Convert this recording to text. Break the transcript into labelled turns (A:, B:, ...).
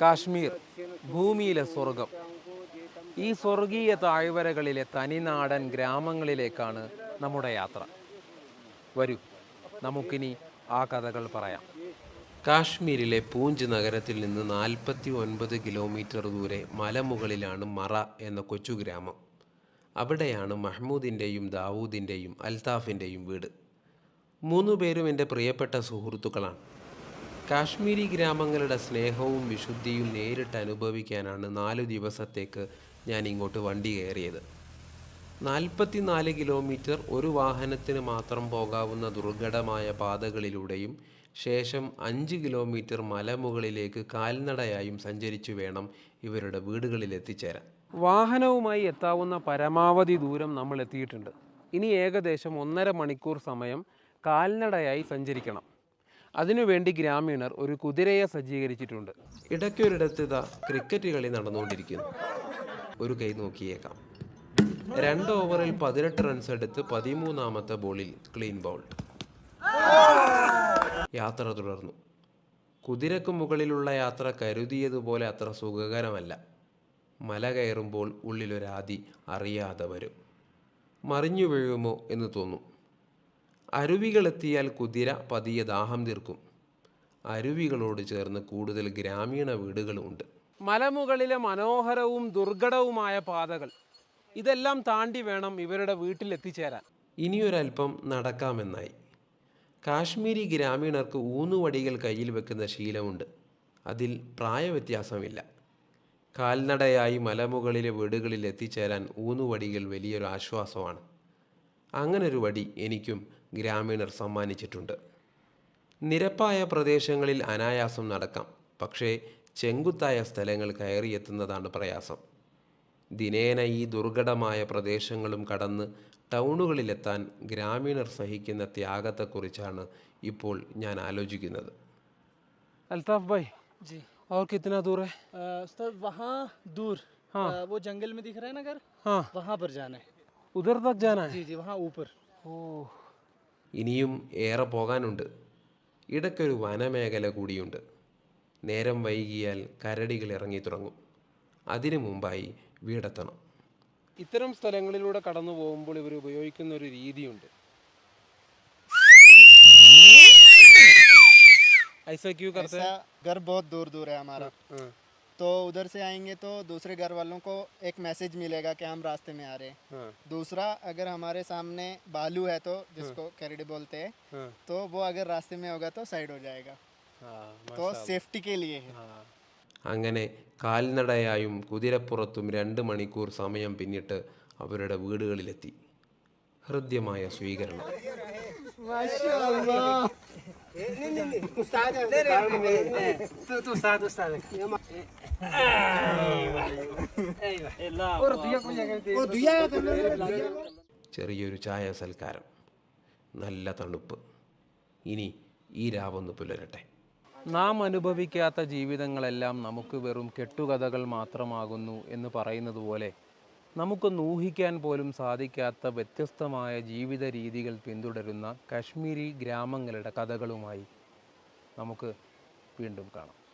A: കാശ്മീർ ഭൂമിയിലെ സ്വർഗം ഈ സ്വർഗീയ താഴ്വരകളിലെ തനിനാടൻ ഗ്രാമങ്ങളിലേക്കാണ് നമ്മുടെ യാത്ര. വരൂ നമുക്കിനി ആ കഥകൾ പറയാം. കാശ്മീരിലെ പൂഞ്ച് നഗരത്തിൽ നിന്ന് നാൽപ്പത്തി ഒൻപത് കിലോമീറ്റർ ദൂരെ മലമുകളിലാണ് മറ എന്ന കൊച്ചു ഗ്രാമം. അവിടെയാണ് മഹ്മൂദിന്റെയും ദാവൂദിന്റെയും അൽതാഫിന്റെയും വീട്. മൂന്നു പേരും എന്റെ പ്രിയപ്പെട്ട സുഹൃത്തുക്കളാണ്. കാശ്മീരി ഗ്രാമങ്ങളുടെ സ്നേഹവും വിശുദ്ധിയും നേരിട്ട് അനുഭവിക്കാനാണ് നാലു ദിവസത്തേക്ക് ഞാൻ ഇങ്ങോട്ട് വണ്ടി കയറിയത്. നാൽപ്പത്തിനാല് കിലോമീറ്റർ ഒരു വാഹനത്തിന് മാത്രം പോകാവുന്ന ദുർഘടമായ പാതകളിലൂടെയും ശേഷം അഞ്ച് കിലോമീറ്റർ മലമുകളിലേക്ക് കാൽനടയായും സഞ്ചരിച്ചു വേണം ഇവരുടെ വീടുകളിൽ എത്തിച്ചേരാൻ. വാഹനവുമായി എത്താവുന്ന പരമാവധി ദൂരം നമ്മൾ എത്തിയിട്ടുണ്ട്. ഇനി ഏകദേശം ഒന്നര മണിക്കൂർ സമയം കാൽനടയായി സഞ്ചരിക്കണം. അതിനുവേണ്ടി ഗ്രാമീണർ ഒരു കുതിരയെ സജ്ജീകരിച്ചിട്ടുണ്ട്. ഇടയ്ക്കൊരിടത്ത് ഇതാ ക്രിക്കറ്റ് കളി നടന്നുകൊണ്ടിരിക്കുന്നു. ഒരു കൈ നോക്കിയേക്കാം. രണ്ട് ഓവറിൽ പതിനെട്ട് റൺസ് എടുത്ത് പതിമൂന്നാമത്തെ ബോളിൽ ക്ലീൻ ബൗൾ യാത്ര തുടർന്നു. കുതിരക്ക് മുകളിലുള്ള യാത്ര കരുതിയതുപോലെ അത്ര സുഖകരമല്ല. മല കയറുമ്പോൾ ഉള്ളിലൊരാതി അറിയാതെ വരും. മറിഞ്ഞു വീഴുമോ എന്ന് തോന്നും. അരുവികളെത്തിയാൽ കുതിര പതിയെ ദാഹം തീർക്കും. അരുവികളോട് ചേർന്ന് കൂടുതൽ ഗ്രാമീണ വീടുകളുമുണ്ട് മലമുകളിലെ മനോഹരവും ദുർഘടവുമായ പാതകൾ. ഇതെല്ലാം താണ്ടി വേണം ഇവരുടെ വീട്ടിലെത്തിച്ചേരാൻ ഇനിയൊരൽപ്പം നടക്കാമെന്നായി. കാശ്മീരി ഗ്രാമീണർക്ക് ഊന്നുവടികൾ കയ്യിൽ വെക്കുന്ന ശീലമുണ്ട്. അതിൽ പ്രായവ്യത്യാസമില്ല. കാൽനടയായി മലമുകളിലെ വീടുകളിൽ എത്തിച്ചേരാൻ ഊന്നുവടികൾ വലിയൊരു ആശ്വാസമാണ്. അങ്ങനൊരു വടി എനിക്കും ഗ്രാമീണർ സമ്മാനിച്ചിട്ടുണ്ട് നിരപ്പായ പ്രദേശങ്ങളിൽ അനായാസം നടക്കാം പക്ഷേ ചെങ്കുത്തായ സ്ഥലങ്ങൾ കയറിയെത്തുന്നതാണ് പ്രയാസം ദിനേന ഈ ദുർഘടമായ പ്രദേശങ്ങളും കടന്ന് ടൗണുകളിലെത്താൻ ഗ്രാമീണർ സഹിക്കുന്ന ത്യാഗത്തെക്കുറിച്ചാണ് ഇപ്പോൾ ഞാൻ ആലോചിക്കുന്നത് അൽതാഫ് ഭായ്
B: जी
A: और कितना दूर है
B: अ, उस्ताद वहाँ दूर
A: हाँ।
B: अ, वो जंगल में दिख रहा है ना घर
A: हाँ
B: वहाँ पर जाना है
A: उधर तक जाना है
B: जी जी वहाँ ऊपर
A: ഓ ഇനിയും ഏറെ പോകാനുണ്ട് ഇടയ്ക്കൊരു വനമേഖല കൂടിയുണ്ട് നേരം വൈകിയാൽ കരടികൾ ഇറങ്ങി തുടങ്ങും അതിനു മുമ്പായി വീടെത്തണം ഇത്തരം സ്ഥലങ്ങളിലൂടെ കടന്നു പോകുമ്പോൾ ഇവർ ഉപയോഗിക്കുന്ന ഒരു രീതിയുണ്ട് ऐसा क्यों करते हैं
C: ऐसा घर बहुत दूर दूर है हमारा
A: हाँ,
C: तो उधर से आएंगे तो दूसरे घर वालों को एक मैसेज मिलेगा कि हम रास्ते में आ रहे हैं
A: हाँ,
C: दूसरा अगर हमारे सामने बालू है तो जिसको कैरेडी बोलते हैं
A: हाँ,
C: तो वो अगर रास्ते में होगा तो साइड हो जाएगा
A: हाँ,
C: तो सेफ्टी के लिए है
A: അങ്ങനെ കാൽനടയായും കുതിരപ്പുറത്തും രണ്ട് മണിക്കൂർ സമയം പിന്നിട്ട് അവരുടെ വീടുകളിലെത്തി ഹൃദ്യമായ സ്വീകരണം ചെറിയൊരു ചായ സൽക്കാരം. നല്ല തണുപ്പ്. ഇനി ഈ രാവൊന്ന് പുലരട്ടെ. നാം അനുഭവിക്കാത്ത ജീവിതങ്ങളെല്ലാം നമുക്ക് വെറും കെട്ടുകഥകൾ മാത്രമാകുന്നു എന്ന് പറയുന്നത് പോലെ നമുക്കൊന്ന് ഊഹിക്കാൻ പോലും സാധിക്കാത്ത വ്യത്യസ്തമായ ജീവിത രീതികൾ പിന്തുടരുന്ന കശ്മീരി ഗ്രാമങ്ങളുടെ കഥകളുമായി നമുക്ക് വീണ്ടും കാണാം.